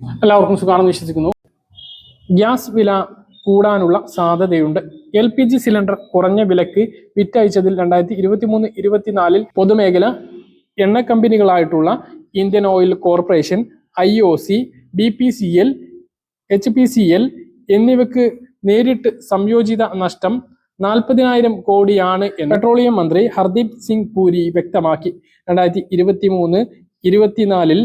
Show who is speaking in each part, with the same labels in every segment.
Speaker 1: എല്ലാവർക്കും സുഖമാണെന്ന് വിശ്വസിക്കുന്നു. ഗ്യാസ് വില കൂടാനുള്ള സാധ്യതയുണ്ട്. എൽ പി ജി സിലിണ്ടർ കുറഞ്ഞ വിലക്ക് വിറ്റയച്ചതിൽ രണ്ടായിരത്തി ഇരുപത്തി മൂന്ന് ഇരുപത്തിനാലിൽ പൊതുമേഖല എണ്ണ കമ്പനികളായിട്ടുള്ള Indian oil corporation I O C B P C L H P C L എന്നിവക്ക് നേരിട്ട് സംയോജിത നഷ്ടം നാൽപ്പതിനായിരം കോടിയാണ് എന്ന് പെട്രോളിയം മന്ത്രി ഹർദീപ് സിംഗ് പുരി വ്യക്തമാക്കി. രണ്ടായിരത്തി ഇരുപത്തി മൂന്ന് ഇരുപത്തിനാലിൽ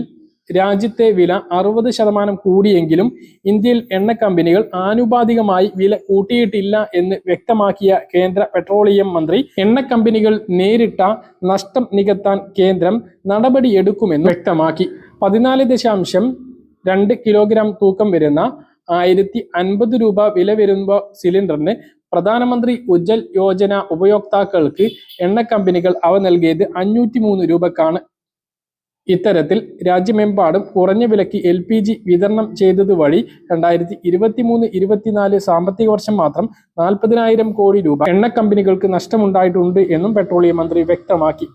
Speaker 1: രാജ്യത്തെ വില അറുപത് ശതമാനം കൂടിയെങ്കിലും ഇന്ത്യയിൽ എണ്ണ കമ്പനികൾ ആനുപാതികമായി വില കൂട്ടിയിട്ടില്ല എന്ന് വ്യക്തമാക്കിയ കേന്ദ്ര പെട്രോളിയം മന്ത്രി എണ്ണ കമ്പനികൾ നേരിട്ട നഷ്ടം നികത്താൻ കേന്ദ്രം നടപടിയെടുക്കുമെന്ന് വ്യക്തമാക്കി. പതിനാല് ദശാംശം രണ്ട് കിലോഗ്രാം തൂക്കം വരുന്ന ആയിരത്തി അൻപത് രൂപ വില വരുന്ന സിലിണ്ടറിന് പ്രധാനമന്ത്രി ഉജ്ജൽ യോജന ഉപയോക്താക്കൾക്ക് എണ്ണ കമ്പനികൾ അവ നൽകിയത് അഞ്ഞൂറ്റി മൂന്ന് രൂപക്കാണ്. ഇത്തരത്തിൽ രാജ്യമെമ്പാടും കുറഞ്ഞ വിലയ്ക്ക് എൽ പി ജി വിതരണം ചെയ്തത് വഴി രണ്ടായിരത്തി ഇരുപത്തി മൂന്ന് ഇരുപത്തിനാല് സാമ്പത്തിക വർഷം മാത്രം നാൽപ്പതിനായിരം കോടി രൂപ എണ്ണ കമ്പനികൾക്ക് നഷ്ടമുണ്ടായിട്ടുണ്ട് എന്നും പെട്രോളിയം മന്ത്രി വ്യക്തമാക്കി.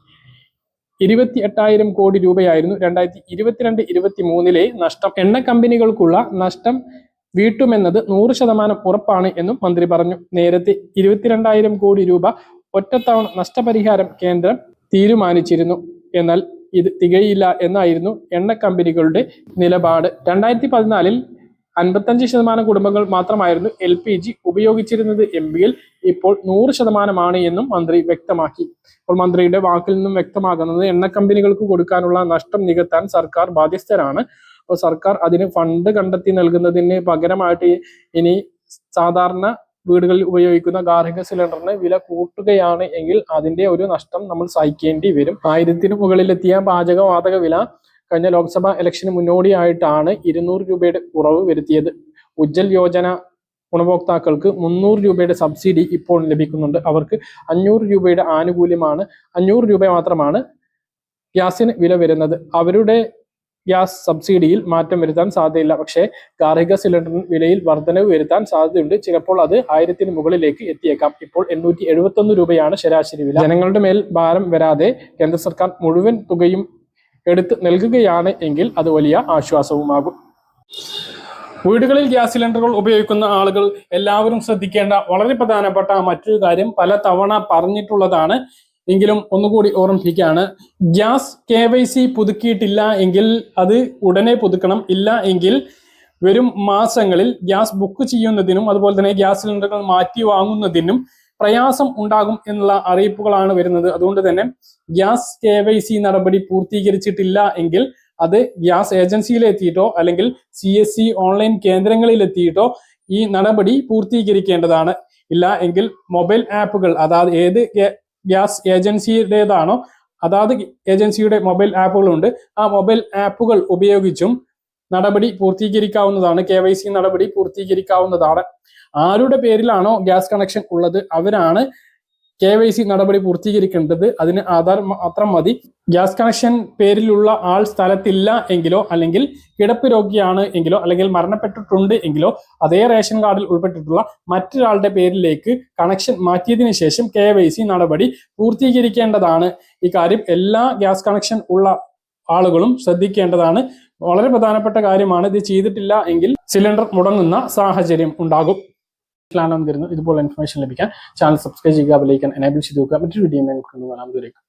Speaker 1: ഇരുപത്തി എട്ടായിരം കോടി രൂപയായിരുന്നു രണ്ടായിരത്തി ഇരുപത്തിരണ്ട് ഇരുപത്തി മൂന്നിലെ നഷ്ടം. എണ്ണ കമ്പനികൾക്കുള്ള നഷ്ടം വീട്ടുമെന്നത് നൂറ് ശതമാനം ഉറപ്പാണ് എന്നും മന്ത്രി പറഞ്ഞു. നേരത്തെ ഇരുപത്തിരണ്ടായിരം കോടി രൂപ ഒറ്റത്തവണ നഷ്ടപരിഹാരം കേന്ദ്രം തീരുമാനിച്ചിരുന്നു. എന്നാൽ ഇത് തികയില്ല എന്നായിരുന്നു എണ്ണ കമ്പനികളുടെ നിലപാട്. രണ്ടായിരത്തി പതിനാലിൽ അൻപത്തഞ്ച് ശതമാനം കുടുംബങ്ങൾ മാത്രമായിരുന്നു എൽ പി ജി ഉപയോഗിച്ചിരുന്നത്. എങ്കിൽ ഇപ്പോൾ നൂറ് ശതമാനമാണ് എന്നും മന്ത്രി വ്യക്തമാക്കി. അപ്പോൾ മന്ത്രിയുടെ വാക്കിൽ നിന്നും വ്യക്തമാകുന്നത് എണ്ണ കമ്പനികൾക്ക് കൊടുക്കാനുള്ള നഷ്ടം നികത്താൻ സർക്കാർ ബാധ്യസ്ഥരാണ്. അപ്പോൾ സർക്കാർ അതിന് ഫണ്ട് കണ്ടെത്തി നൽകുന്നതിന് പകരമായിട്ട് ഇനി സാധാരണ വീടുകളിൽ ഉപയോഗിക്കുന്ന ഗാർഹിക സിലിണ്ടറിന് വില കൂട്ടുകയാണ് എങ്കിൽ അതിന്റെ ഒരു നഷ്ടം നമ്മൾ സഹിക്കേണ്ടി വരും. ആയിരത്തിന് മുകളിലെത്തിയ പാചകവാതക വില കഴിഞ്ഞ ലോക്സഭാ ഇലക്ഷന് മുന്നോടിയായിട്ടാണ് ഇരുന്നൂറ് രൂപയുടെ കുറവ് വരുത്തിയത്. ഉജ്ജൽ യോജന ഗുണഭോക്താക്കൾക്ക് മുന്നൂറ് രൂപയുടെ സബ്സിഡി ഇപ്പോൾ ലഭിക്കുന്നുണ്ട്. അവർക്ക് അഞ്ഞൂറ് രൂപയുടെ ആനുകൂല്യമാണ് അഞ്ഞൂറ് രൂപ മാത്രമാണ് ഗ്യാസിന് വില വരുന്നത്. അവരുടെ ഗ്യാസ് സബ്സിഡിയിൽ മാറ്റം വരുത്താൻ സാധ്യതയില്ല. പക്ഷേ ഗാർഹിക സിലിണ്ടറിന് വിലയിൽ വർധനവ് വരുത്താൻ സാധ്യതയുണ്ട്. ചിലപ്പോൾ അത് ആയിരത്തിന് മുകളിലേക്ക് എത്തിയേക്കാം. ഇപ്പോൾ എണ്ണൂറ്റി എഴുപത്തൊന്ന് രൂപയാണ് ശരാശരി വില. ജനങ്ങളുടെ മേൽ ഭാരം വരാതെ കേന്ദ്ര സർക്കാർ മുഴുവൻ തുകയും എടുത്ത് നൽകുകയാണ് എങ്കിൽ അത് വലിയ ആശ്വാസവുമാകും. വീടുകളിൽ ഗ്യാസ് സിലിണ്ടറുകൾ ഉപയോഗിക്കുന്ന ആളുകൾ എല്ലാവരും ശ്രദ്ധിക്കേണ്ട വളരെ പ്രധാനപ്പെട്ട മറ്റൊരു കാര്യം പല തവണ പറഞ്ഞിട്ടുള്ളതാണ് എങ്കിലും ഒന്നുകൂടി ഓർമ്മിപ്പിക്കുകയാണ്. ഗ്യാസ് കെ വൈ സി പുതുക്കിയിട്ടില്ല എങ്കിൽ അത് ഉടനെ പുതുക്കണം. ഇല്ല എങ്കിൽ വരും മാസങ്ങളിൽ ഗ്യാസ് ബുക്ക് ചെയ്യുന്നതിനും അതുപോലെ തന്നെ ഗ്യാസ് സിലിണ്ടറുകൾ മാറ്റി വാങ്ങുന്നതിനും പ്രയാസം ഉണ്ടാകും എന്നുള്ള അറിയിപ്പുകളാണ് വരുന്നത്. അതുകൊണ്ട് തന്നെ ഗ്യാസ് കെ വൈ സി നടപടി പൂർത്തീകരിച്ചിട്ടില്ല എങ്കിൽ അത് ഗ്യാസ് ഏജൻസിയിലെത്തിയിട്ടോ അല്ലെങ്കിൽ സി എസ് സി ഓൺലൈൻ കേന്ദ്രങ്ങളിലെത്തിയിട്ടോ ഈ നടപടി പൂർത്തീകരിക്കേണ്ടതാണ്. ഇല്ല എങ്കിൽ മൊബൈൽ ആപ്പുകൾ അതായത് ഏത് ഗ്യാസ് ഏജൻസിയുടേതാണോ? അതാത് ഏജൻസിയുടെ മൊബൈൽ ആപ്പുകളുണ്ട്. ആ മൊബൈൽ ആപ്പുകൾ ഉപയോഗിച്ചും നടപടി പൂർത്തീകരിക്കാവുന്നതാണ്. കെ വൈ സി നടപടി പൂർത്തീകരിക്കാവുന്നതാണ്. ആരുടെ പേരിലാണോ ഗ്യാസ് കണക്ഷൻ ഉള്ളത്? അവരാണ് കെ വൈ സി നടപടി പൂർത്തീകരിക്കേണ്ടത് അതിന് ആധാർ മാത്രം മതി. ഗ്യാസ് കണക്ഷൻ പേരിലുള്ള ആൾ സ്ഥലത്തില്ല എങ്കിലോ അല്ലെങ്കിൽ കിടപ്പ് രോഗിയാണ് എങ്കിലോ അല്ലെങ്കിൽ മരണപ്പെട്ടിട്ടുണ്ട് എങ്കിലോ അതേ റേഷൻ കാർഡിൽ ഉൾപ്പെട്ടിട്ടുള്ള മറ്റൊരാളുടെ പേരിലേക്ക് കണക്ഷൻ മാറ്റിയതിനു ശേഷം കെ വൈ സി നടപടി പൂർത്തീകരിക്കേണ്ടതാണ്. ഇക്കാര്യം കാര്യം എല്ലാ ഗ്യാസ് കണക്ഷൻ ഉള്ള ആളുകളും ശ്രദ്ധിക്കേണ്ടതാണ്. വളരെ പ്രധാനപ്പെട്ട കാര്യമാണ് ഇത് ചെയ്തിട്ടില്ല എങ്കിൽ സിലിണ്ടർ മുടങ്ങുന്ന സാഹചര്യം ഉണ്ടാകും. ാണെന്ന് തരുന്നു ഇതുപോലെ ഇൻഫർമേഷൻ ലഭിക്കാൻ ചാനൽ സബ്സ്ക്രൈബ് ചെയ്യുക ബെലൈക്കൻ എനേബിൾ ചെയ്ത് നോക്കുക മറ്റൊരു വീഡിയോ ഞാൻ കാണാം ദൂരേക്ക്